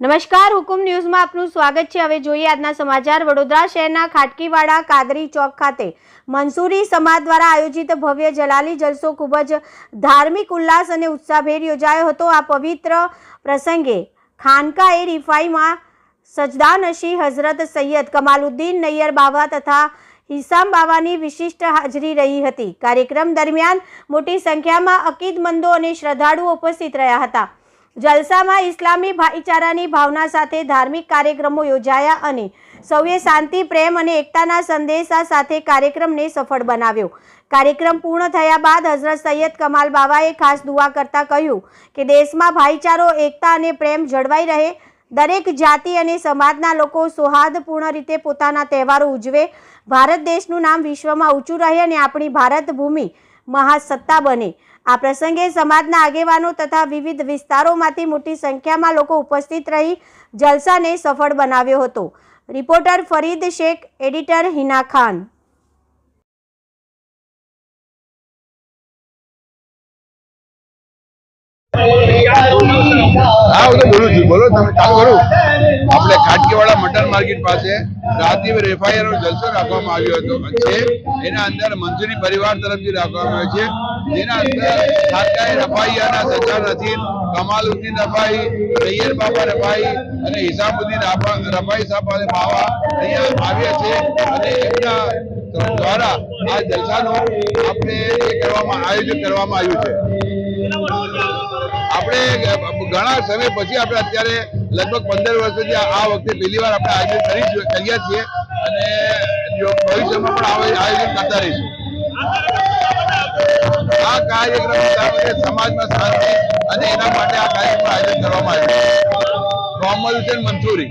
નમસ્કાર, હુકુમ ન્યૂઝમાં આપનું સ્વાગત છે. હવે જોઈએ આજના સમાચાર. વડોદરા શહેરના ખાટકીવાડા કાદરી ચોક ખાતે મંસૂરી સમાજ દ્વારા આયોજિત ભવ્ય જલાલી જલસો ખૂબ જ ધાર્મિક ઉલ્લાસ અને ઉત્સાહભેર યોજાયો હતો. આ પવિત્ર પ્રસંગે ખાનકા એ રિફાઈમાં સજદાનશી હઝરત સૈયદ કમાલુદ્દીન નૈયર બાવા તથા હિસામ બાવાની વિશિષ્ટ હાજરી રહી હતી. કાર્યક્રમ દરમિયાન મોટી સંખ્યામાં અકીદમંદો અને શ્રદ્ધાળુઓ ઉપસ્થિત રહ્યા હતા. જલસામાં ઇસ્લામી ભાઈચારાની ભાવના સાથે ધાર્મિક કાર્યક્રમો યોજાયા અને સૌએ શાંતિ, પ્રેમ અને એકતાના સંદેશા સાથે કાર્યક્રમને સફળ બનાવ્યો. કાર્યક્રમ પૂર્ણ થયા બાદ હઝરત સૈયદ કમાલ બાવાએ ખાસ દુઆ કરતા કહ્યું કે દેશમાં ભાઈચારો, એકતા અને પ્રેમ જળવાઈ રહે. દરેક જાતિ અને સમાજના લોકો સૌહાર્દપૂર્ણ રીતે પોતાના તહેવારો ઉજવે. ભારત દેશનું નામ વિશ્વમાં ઊંચું રહે અને આપણી ભારત ભૂમિ મહાસત્તા બને. આ પ્રસંગે સમાજના આગેવાનો તથા વિવિધ વિસ્તારોમાંથી મોટી સંખ્યામાં લોકો ઉપસ્થિત રહી જલસાને સફળ બનાવ્યો હતો. Reporter Farid Shaikh, editor Hina Khan. હા પરિવાર તરફથી રાખવામાં આવ્યો છે. જેના અંદર ખાટકાએ રફાઈયાના સજ્જાર નથી કમાલુદ્દીન રફાઈ સૈયદ બાબા રફાઈ અને હિસામુદ્દીન રફાઈ સાહેબ બાવા અહીંયા આવ્યા છે. અને એમના દ્વારા આ જલસાનું આપણે કરવામાં આયોજન કરવામાં આવ્યું છે. આપણે ઘણા સમય પછી આપણે અત્યારે લગભગ પંદર વર્ષથી આ વખતે પહેલી વાર આપણે આયોજન કરી કર્યા છીએ અને ભવિષ્યમાં પણ આયોજન કરતા રહીશું. આ કાર્યક્રમ સમાજમાં શાંતિ અને એના માટે આ કાર્યક્રમ આયોજન કરવામાં આવ્યું છે. મોહમ્મદ હુસેન મંસૂરી